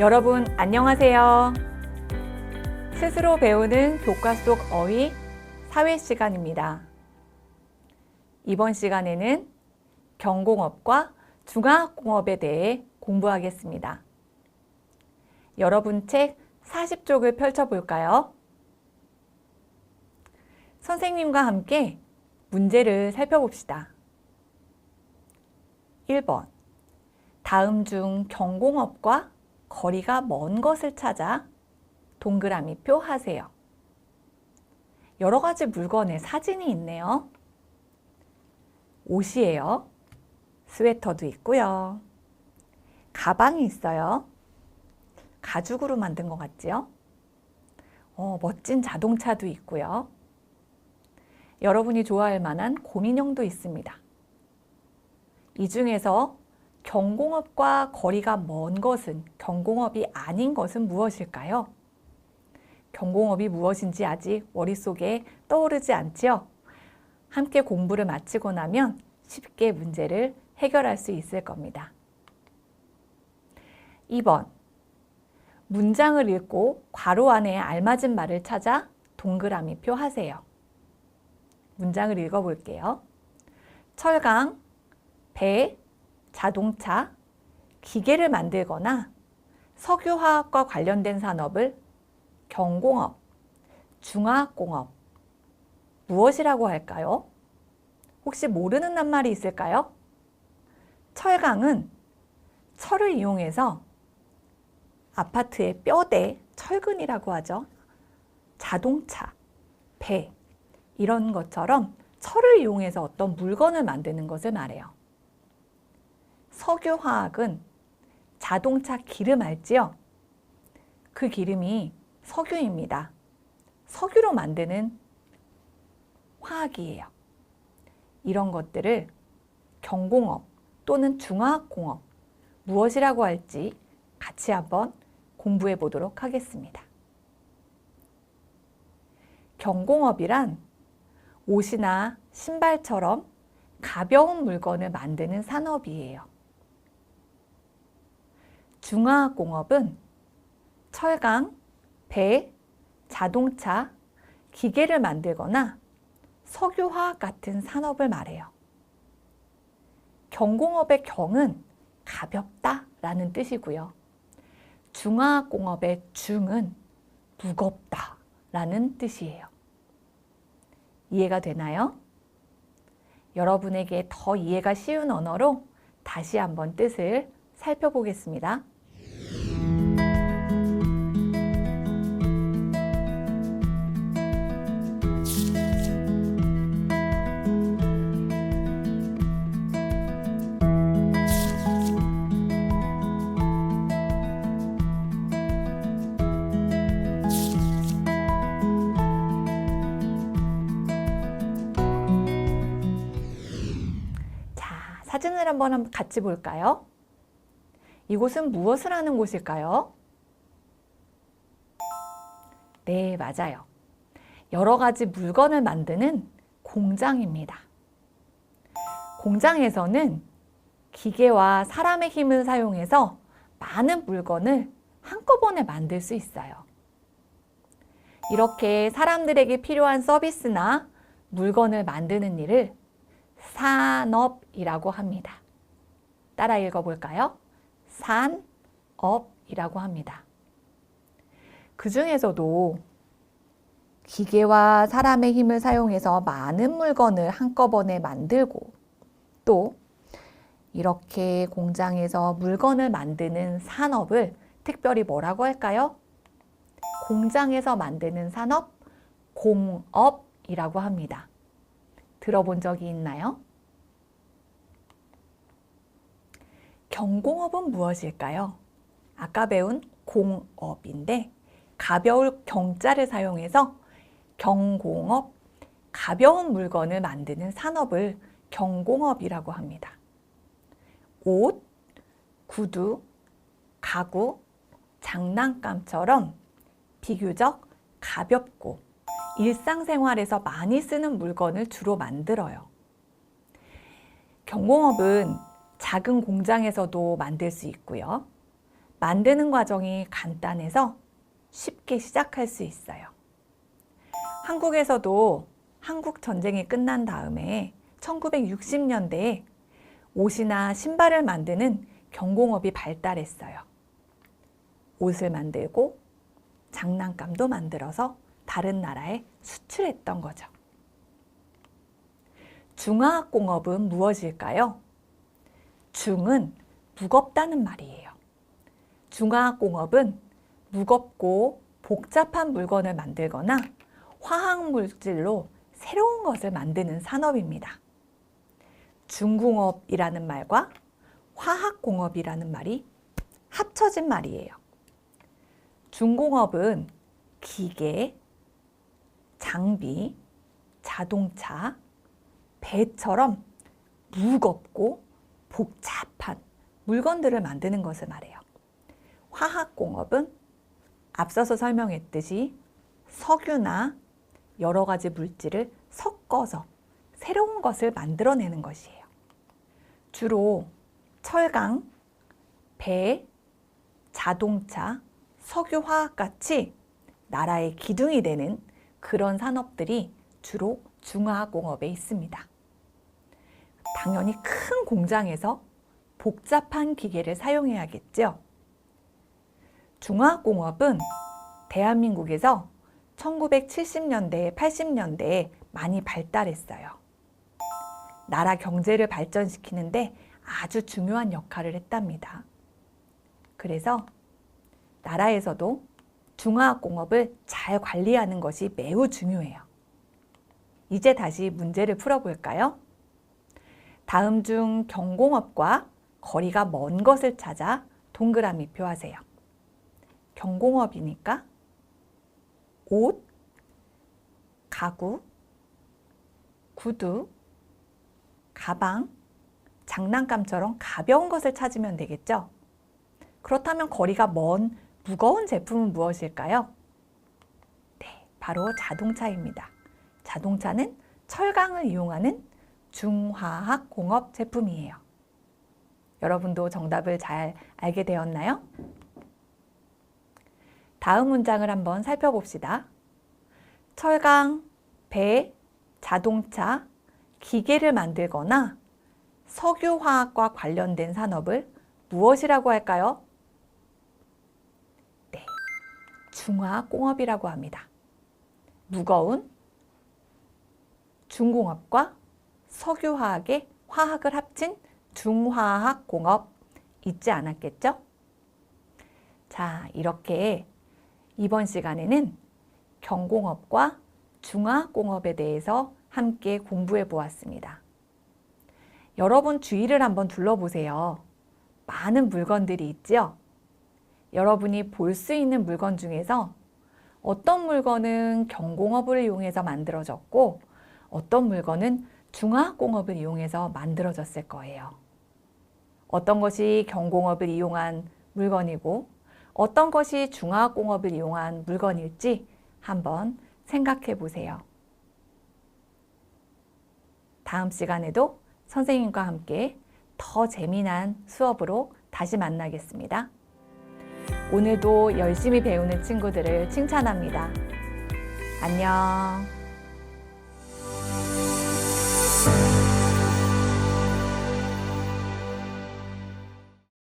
여러분 안녕하세요. 스스로 배우는 교과 속 어휘 사회 시간입니다. 이번 시간에는 경공업과 중화학공업에 대해 공부하겠습니다. 여러분 책 40쪽을 펼쳐볼까요? 선생님과 함께 문제를 살펴봅시다. 1번. 다음 중 경공업과 거리가 먼 것을 찾아 동그라미표 하세요. 여러 가지 물건의 사진이 있네요. 옷이에요. 스웨터도 있고요. 가방이 있어요. 가죽으로 만든 것 같지요? 어, 멋진 자동차도 있고요. 여러분이 좋아할 만한 곰인형도 있습니다. 이 중에서 경공업과 거리가 먼 것은 경공업이 아닌 것은 무엇일까요? 경공업이 무엇인지 아직 머릿속에 떠오르지 않지요? 함께 공부를 마치고 나면 쉽게 문제를 해결할 수 있을 겁니다. 2번. 문장을 읽고 괄호 안에 알맞은 말을 찾아 동그라미표 하세요. 문장을 읽어볼게요. 철강, 배, 자동차, 기계를 만들거나 석유화학과 관련된 산업을 경공업, 중화학공업, 무엇이라고 할까요? 혹시 모르는 낱말이 있을까요? 철강은 철을 이용해서 아파트의 뼈대, 철근이라고 하죠. 자동차, 배, 이런 것처럼 철을 이용해서 어떤 물건을 만드는 것을 말해요. 석유화학은 자동차 기름 알지요? 그 기름이 석유입니다. 석유로 만드는 화학이에요. 이런 것들을 경공업 또는 중화학공업 무엇이라고 할지 같이 한번 공부해 보도록 하겠습니다. 경공업이란 옷이나 신발처럼 가벼운 물건을 만드는 산업이에요. 중화학공업은 철강, 배, 자동차, 기계를 만들거나 석유화학 같은 산업을 말해요. 경공업의 경은 가볍다 라는 뜻이고요. 중화학공업의 중은 무겁다 라는 뜻이에요. 이해가 되나요? 여러분에게 더 이해가 쉬운 언어로 다시 한번 뜻을 살펴보겠습니다. 사진을 한번 같이 볼까요? 이곳은 무엇을 하는 곳일까요? 네, 맞아요. 여러 가지 물건을 만드는 공장입니다. 공장에서는 기계와 사람의 힘을 사용해서 많은 물건을 한꺼번에 만들 수 있어요. 이렇게 사람들에게 필요한 서비스나 물건을 만드는 일을 산업이라고 합니다. 따라 읽어볼까요? 산업이라고 합니다. 그 중에서도 기계와 사람의 힘을 사용해서 많은 물건을 한꺼번에 만들고 또 이렇게 공장에서 물건을 만드는 산업을 특별히 뭐라고 할까요? 공장에서 만드는 산업, 공업이라고 합니다. 들어본 적이 있나요? 경공업은 무엇일까요? 아까 배운 공업인데 가벼울 경자를 사용해서 경공업, 가벼운 물건을 만드는 산업을 경공업이라고 합니다. 옷, 구두, 가구, 장난감처럼 비교적 가볍고 일상생활에서 많이 쓰는 물건을 주로 만들어요. 경공업은 작은 공장에서도 만들 수 있고요. 만드는 과정이 간단해서 쉽게 시작할 수 있어요. 한국에서도 한국 전쟁이 끝난 다음에 1960년대에 옷이나 신발을 만드는 경공업이 발달했어요. 옷을 만들고 장난감도 만들어서 다른 나라에 수출했던 거죠. 중화학공업은 무엇일까요? 중은 무겁다는 말이에요. 중화학공업은 무겁고 복잡한 물건을 만들거나 화학 물질로 새로운 것을 만드는 산업입니다. 중공업이라는 말과 화학공업이라는 말이 합쳐진 말이에요. 중공업은 기계, 장비, 자동차, 배처럼 무겁고 복잡한 물건들을 만드는 것을 말해요. 화학공업은 앞서서 설명했듯이 석유나 여러 가지 물질을 섞어서 새로운 것을 만들어내는 것이에요. 주로 철강, 배, 자동차, 석유화학 같이 나라의 기둥이 되는 그런 산업들이 주로 중화공업에 있습니다. 당연히 큰 공장에서 복잡한 기계를 사용해야겠죠. 중화공업은 대한민국에서 1970년대, 80년대에 많이 발달했어요. 나라 경제를 발전시키는데 아주 중요한 역할을 했답니다. 그래서 나라에서도 중화학공업을 잘 관리하는 것이 매우 중요해요. 이제 다시 문제를 풀어볼까요? 다음 중 경공업과 거리가 먼 것을 찾아 동그라미 표하세요. 경공업이니까 옷, 가구, 구두, 가방, 장난감처럼 가벼운 것을 찾으면 되겠죠? 그렇다면 거리가 먼 무거운 제품은 무엇일까요? 네, 바로 자동차입니다. 자동차는 철강을 이용하는 중화학 공업 제품이에요. 여러분도 정답을 잘 알게 되었나요? 다음 문장을 한번 살펴봅시다. 철강, 배, 자동차, 기계를 만들거나 석유화학과 관련된 산업을 무엇이라고 할까요? 네, 중화공업이라고 합니다. 무거운 중공업과 석유화학의 화학을 합친 중화학 공업 잊지 않았겠죠? 자, 이렇게 이번 시간에는 경공업과 중화공업에 대해서 함께 공부해 보았습니다. 여러분 주위를 한번 둘러보세요. 많은 물건들이 있죠? 여러분이 볼 수 있는 물건 중에서 어떤 물건은 경공업을 이용해서 만들어졌고 어떤 물건은 중화공업을 이용해서 만들어졌을 거예요. 어떤 것이 경공업을 이용한 물건이고 어떤 것이 중화공업을 이용한 물건일지 한번 생각해 보세요. 다음 시간에도 선생님과 함께 더 재미난 수업으로 다시 만나겠습니다. 오늘도 열심히 배우는 친구들을 칭찬합니다. 안녕. us.